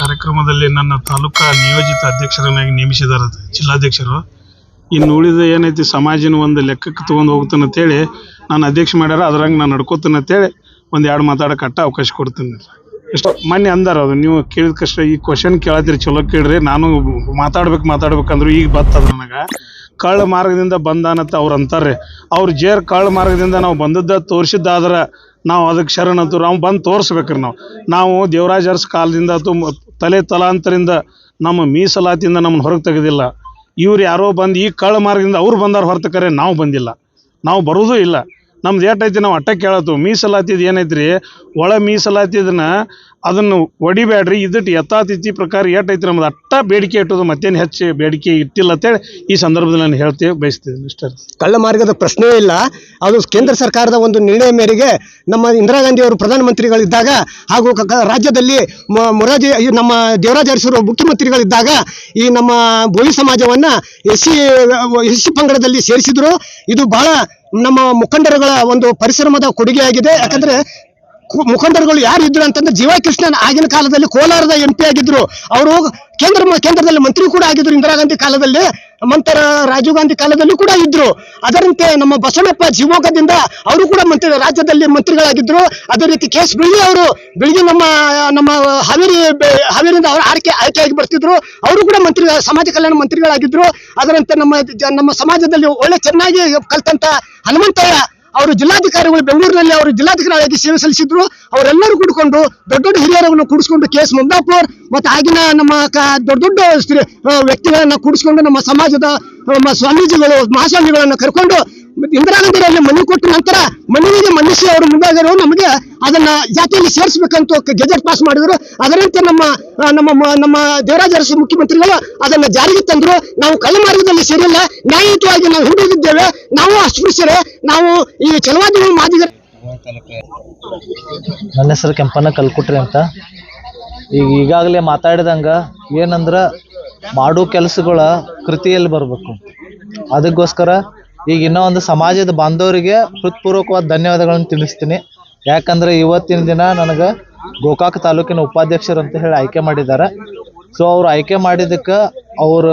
ಕಾರ್ಯಕ್ರಮದಲ್ಲಿ ನನ್ನ ತಾಲೂಕಾ ನಿಯೋಜಿತ ಅಧ್ಯಕ್ಷರನ್ನಾಗಿ ನೇಮಿಸಿದ್ದಾರೆ ಜಿಲ್ಲಾಧ್ಯಕ್ಷರು. ಇನ್ನು ಉಳಿದ ಏನೈತಿ ಸಮಾಜನ ಒಂದು ಲೆಕ್ಕಕ್ಕೆ ತೊಗೊಂಡು ಹೋಗ್ತಾನೆ ಅಂತೇಳಿ ನಾನು ಅಧ್ಯಕ್ಷ ಮಾಡ್ಯಾರ, ಅದ್ರಂಗೆ ನಾನು ನಡ್ಕೋತೀನಿ ಅಂತೇಳಿ ಒಂದು ಎರಡು ಮಾತಾಡೋಕೆ ಅಟ್ಟ ಅವಕಾಶ ಕೊಡ್ತೀನಿ. ಇಷ್ಟು ಮೊನ್ನೆ ಅಂದಾರ ಅದು, ನೀವು ಕೇಳಿದ ಕಷ್ಟ ಈ ಕ್ವಶನ್ ಕೇಳತ್ತೀರಿ, ಚಲೋ ಕೇಳ್ರಿ, ನಾನು ಮಾತಾಡ್ಬೇಕು ಮಾತಾಡ್ಬೇಕಂದ್ರು ಈಗ ಬರ್ತದ ನನಗೆ. ಕಳ್ಳ ಮಾರ್ಗದಿಂದ ಬಂದಾನಂತ ಅವ್ರು ಅಂತಾರೆ ಅವ್ರು ಜೇರ್ ಕಳ್ಳ ಮಾರ್ಗದಿಂದ ನಾವು ಬಂದದ್ದ ತೋರಿಸಿದ್ದಾದ್ರೆ ನಾವು ಅದಕ್ಕೆ ಶರಣಂತರು ನಾವು ಬಂದು ತೋರಿಸ್ಬೇಕ್ರಿ ನಾವು. ನಾವು ದೇವರಾಜ ಅರಸ್ ಕಾಲದಿಂದ ಮ- ತಲೆ ತಲಾಂತರಿಂದ ನಮ್ಮ ಮೀಸಲಾತಿಯಿಂದ ನಮ್ಮನ್ನು ಹೊರಗೆ ತೆಗೆದಿಲ್ಲ. ಇವ್ರು ಯಾರೋ ಬಂದು ಈ ಕಳ್ಳ ಮಾರ್ಗದಿಂದ ಅವ್ರು ಬಂದಾರ ಹೊರತಕರೆ ನಾವು ಬಂದಿಲ್ಲ. ನಾವು ಬರೋದೂ ಇಲ್ಲ. ನಮ್ದು ಏಟೈತಿ ನಾವು ಅಟ್ಟ ಕೇಳತ್ತು ಮೀಸಲಾತಿದು ಏನೈತ್ರಿ ಒಳ ಮೀಸಲಾತಿದನ್ನ ಅದನ್ನು ಒಡಿಬೇಡ್ರಿ. ಇದಟ್ಟು ಯಥಾತಿಥಿ ಪ್ರಕಾರ ಏಟೈತಿ ನಮ್ದು. ಅಟ್ಟ ಬೇಡಿಕೆ ಇಟ್ಟದು ಮತ್ತೇನು ಹೆಚ್ಚು ಬೇಡಿಕೆ ಇಟ್ಟಿಲ್ಲ ಅಂತೇಳಿ ಈ ಸಂದರ್ಭದಲ್ಲಿ ನಾನು ಹೇಳ್ತೇವೆ ಬಯಸ್ತೀನಿ ಇಷ್ಟ ಕಳ್ಳ ಮಾರ್ಗದ ಪ್ರಶ್ನೆಯೇ ಇಲ್ಲ. ಅದು ಕೇಂದ್ರ ಸರ್ಕಾರದ ಒಂದು ನಿರ್ಣಯ ಮೇರೆಗೆ ನಮ್ಮ ಇಂದಿರಾ ಗಾಂಧಿ ಅವರು ಪ್ರಧಾನಮಂತ್ರಿಗಳಿದ್ದಾಗ ಹಾಗೂ ರಾಜ್ಯದಲ್ಲಿ ಮೊರಾಜಿ ನಮ್ಮ ದೇವರಾಜ ಅರಸರು ಮುಖ್ಯಮಂತ್ರಿಗಳಿದ್ದಾಗ ಈ ನಮ್ಮ ಭೋವಿ ಸಮಾಜವನ್ನು ಎಸ್ ಸಿ ಪಂಗಡದಲ್ಲಿ ಸೇರಿಸಿದ್ರು. ಇದು ಬಹಳ ನಮ್ಮ ಮುಖಂಡರುಗಳ ಒಂದು ಪರಿಶ್ರಮದ ಕೊಡುಗೆಯಾಗಿದೆ. ಯಾಕಂದ್ರೆ ಮುಖಂಡರುಗಳು ಯಾರು ಇದ್ರು ಅಂತಂದ್ರೆ ಜೀವ ಕೃಷ್ಣನ್ ಆಗಿನ ಕಾಲದಲ್ಲಿ ಕೋಲಾರದ ಎಂ ಪಿ ಆಗಿದ್ರು. ಅವರು ಕೇಂದ್ರ ಕೇಂದ್ರದಲ್ಲಿ ಮಂತ್ರಿ ಕೂಡ ಆಗಿದ್ರು, ಇಂದಿರಾ ಗಾಂಧಿ ಕಾಲದಲ್ಲಿ ನಂತರ ರಾಜೀವ್ ಗಾಂಧಿ ಕಾಲದಲ್ಲಿ ಕೂಡ ಇದ್ರು. ಅದರಂತೆ ನಮ್ಮ ಬಸವಣ್ಣಪ್ಪ ಶಿವಮೊಗ್ಗದಿಂದ ಅವರು ಕೂಡ ಮಂತ್ರಿ, ರಾಜ್ಯದಲ್ಲಿ ಮಂತ್ರಿಗಳಾಗಿದ್ರು. ಅದೇ ರೀತಿ ಕೆ ಎಸ್ ಬಿಳಿ ಅವರು ಬಿಳಿ ನಮ್ಮ ನಮ್ಮ ಹಾವೇರಿ ಹಾವೇರಿಯಿಂದ ಅವರು ಆಯ್ಕೆ, ಆಯ್ಕೆಯಾಗಿ ಬರ್ತಿದ್ರು. ಅವರು ಕೂಡ ಮಂತ್ರಿ, ಸಮಾಜ ಕಲ್ಯಾಣ ಮಂತ್ರಿಗಳಾಗಿದ್ರು. ಅದರಂತೆ ನಮ್ಮ ನಮ್ಮ ಸಮಾಜದಲ್ಲಿ ಒಳ್ಳೆ ಚೆನ್ನಾಗಿ ಕಲ್ತಂತ ಹನುಮಂತಯ್ಯ ಅವರು ಜಿಲ್ಲಾಧಿಕಾರಿಗಳು ಬೆಂಗಳೂರಿನಲ್ಲಿ ಅವರು ಜಿಲ್ಲಾಧಿಕಾರಿಯಾಗಿ ಸೇವೆ ಸಲ್ಲಿಸಿದ್ರು. ಅವರೆಲ್ಲರೂ ಕೂಡಿಕೊಂಡು ದೊಡ್ಡ ದೊಡ್ಡ ಹಿರಿಯರನ್ನು ಕೂಡಿಸ್ಕೊಂಡು ಕೇಸ್ ಮುಂದಾಪುರ್ ಮತ್ತು ಆಗಿನ ನಮ್ಮ ದೊಡ್ಡ ದೊಡ್ಡ ವ್ಯಕ್ತಿಗಳನ್ನ ಕೂಡಿಸ್ಕೊಂಡು ನಮ್ಮ ಸಮಾಜದ ನಮ್ಮ ಸ್ವಾಮೀಜಿಗಳು, ಮಹಾಸ್ವಾಮಿಗಳನ್ನು ಕರ್ಕೊಂಡು ಇಂದಿರಾ ಗಾಂಧಿಯವರಲ್ಲಿ ಮನವಿ ಕೊಟ್ಟ ನಂತರ ಮನವಿಗೆ ಮನುಷ್ಯ ಅವರು ಮುಂದಾಗಿರೋ ನಮಗೆ ಅದನ್ನ ಜಾತಿಯಲ್ಲಿ ಸೇರಿಸಬೇಕಂತ ಗೆಜೆಟ್ ಪಾಸ್ ಮಾಡಿದ್ರು. ಅದರಂತೆ ನಮ್ಮ ನಮ್ಮ ನಮ್ಮ ದೇವರಾಜ ಅರಸು ಮುಖ್ಯಮಂತ್ರಿಗಳು ಅದನ್ನ ಜಾರಿಗೆ ತಂದ್ರು. ನಾವು ಕಳ್ಳ ಮಾರ್ಗದಲ್ಲಿ ಸೇರಿಲ್ಲ. ನ್ಯಾಯಯುತವಾಗಿ ನಾವು ಹಿಂದುಳಿದಿದ್ದೇವೆ. ನಾವು ಅಸ್ಪೃಶ್ಯರೆ. ನಾವು ಈ ಚಲವಾದಿ ಮಾದಿಗರ ನನ್ನ ಹೆಸರು ಕೆಂಪನ್ನ ಕಲ್ಕುಟ್ರಿ ಅಂತ. ಈಗ ಈಗಾಗಲೇ ಮಾತಾಡಿದಂಗ ಏನಂದ್ರ ಮಾಡೋ ಕೆಲಸಗಳ ಕೃತಿಯಲ್ಲಿ ಬರಬೇಕು. ಅದಕ್ಕೋಸ್ಕರ ಈಗ ಇನ್ನೂ ಒಂದು ಸಮಾಜದ ಬಾಂಧವರಿಗೆ ಹೃತ್ಪೂರ್ವಕವಾದ ಧನ್ಯವಾದಗಳನ್ನು ತಿಳಿಸ್ತೀನಿ. ಯಾಕಂದ್ರೆ ಇವತ್ತಿನ ದಿನ ನನಗೆ ಗೋಕಾಕ್ ತಾಲೂಕಿನ ಉಪಾಧ್ಯಕ್ಷರು ಅಂತ ಹೇಳಿ ಆಯ್ಕೆ ಮಾಡಿದ್ದಾರೆ. ಸೊ ಅವ್ರು ಆಯ್ಕೆ ಮಾಡಿದ್ದಕ್ಕೆ ಅವರು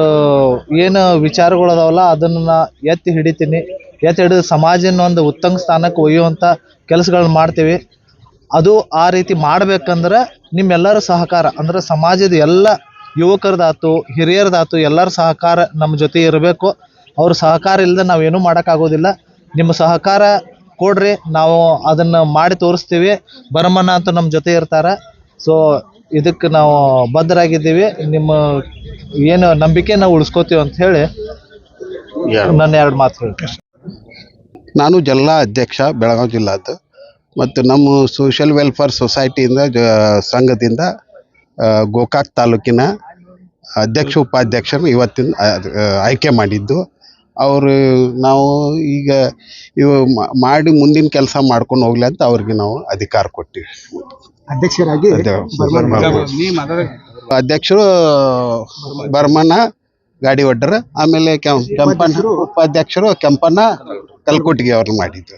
ಏನು ವಿಚಾರಗಳು ಅದಾವಲ್ಲ, ಅದನ್ನು ಎತ್ತಿ ಹಿಡಿತೀನಿ. ಎತ್ತಿ ಹಿಡಿದು ಸಮಾಜನ ಒಂದು ಉತ್ತಮ ಸ್ಥಾನಕ್ಕೆ ಒಯ್ಯುವಂಥ ಕೆಲಸಗಳನ್ನ ಮಾಡ್ತೀವಿ. ಅದು ಆ ರೀತಿ ಮಾಡ್ಬೇಕಂದ್ರೆ ನಿಮ್ಮೆಲ್ಲರ ಸಹಕಾರ, ಅಂದ್ರೆ ಸಮಾಜದ ಎಲ್ಲ ಯುವಕರದಾತು, ಹಿರಿಯರದಾತು ಎಲ್ಲರ ಸಹಕಾರ ನಮ್ಮ ಜೊತೆ ಇರಬೇಕು. ಅವ್ರ ಸಹಕಾರ ಇಲ್ಲದೆ ನಾವೇನೂ ಮಾಡೋಕ್ಕಾಗೋದಿಲ್ಲ. ನಿಮ್ಮ ಸಹಕಾರ ಕೊಡ್ರಿ ನಾವು ಅದನ್ನ ಮಾಡಿ ತೋರಿಸ್ತೀವಿ. ಭರಮಣ್ಣ ಅಂತ ನಮ್ಮ ಜೊತೆ ಇರ್ತಾರೆ. ಸೊ ಇದಕ್ಕೆ ನಾವು ಬದ್ಧರಾಗಿದ್ದೀವಿ. ನಿಮ್ಮ ಏನು ನಂಬಿಕೆ ನಾವು ಉಳಿಸ್ಕೋತೀವಿ ಅಂತ ಹೇಳಿ ನನ್ನ ಎರಡು ಮಾತು ಹೇಳ್ತೀನಿ. ನಾನು ಜಿಲ್ಲಾ ಅಧ್ಯಕ್ಷ ಬೆಳಗಾವಿ ಜಿಲ್ಲಾದ್ದು. ಮತ್ತು ನಮ್ಮ ಸೋಷಿಯಲ್ ವೆಲ್ಫೇರ್ ಸೊಸೈಟಿಯಿಂದ ಜ ಸಂಘದಿಂದ ಗೋಕಾಕ್ ತಾಲೂಕಿನ ಅಧ್ಯಕ್ಷ ಉಪಾಧ್ಯಕ್ಷರು ಇವತ್ತಿನ ಆಯ್ಕೆ ಮಾಡಿದ್ದು. ಅವರು ನಾವು ಈಗ ಇವು ಮಾಡಿ ಮುಂದಿನ ಕೆಲಸ ಮಾಡ್ಕೊಂಡು ಹೋಗ್ಲಿ ಅಂತ ಅವ್ರಿಗೆ ನಾವು ಅಧಿಕಾರ ಕೊಟ್ಟಿವಿ. ಅಧ್ಯಕ್ಷರಾಗಿ ಅದೇ, ಅಧ್ಯಕ್ಷರು ಬರ್ಮಣ್ಣ ಗಾಡಿ ಒಡ್ಡರ ಆಮೇಲೆ ಕೆಂ- ಕೆಂಪಣ್ಣ ಉಪಾಧ್ಯಕ್ಷರು. ಕೆಂಪಣ್ಣ ಕಲ್ಕೋಟಿಗೆ ಅವ್ರನ್ನ ಮಾಡಿದ್ದು.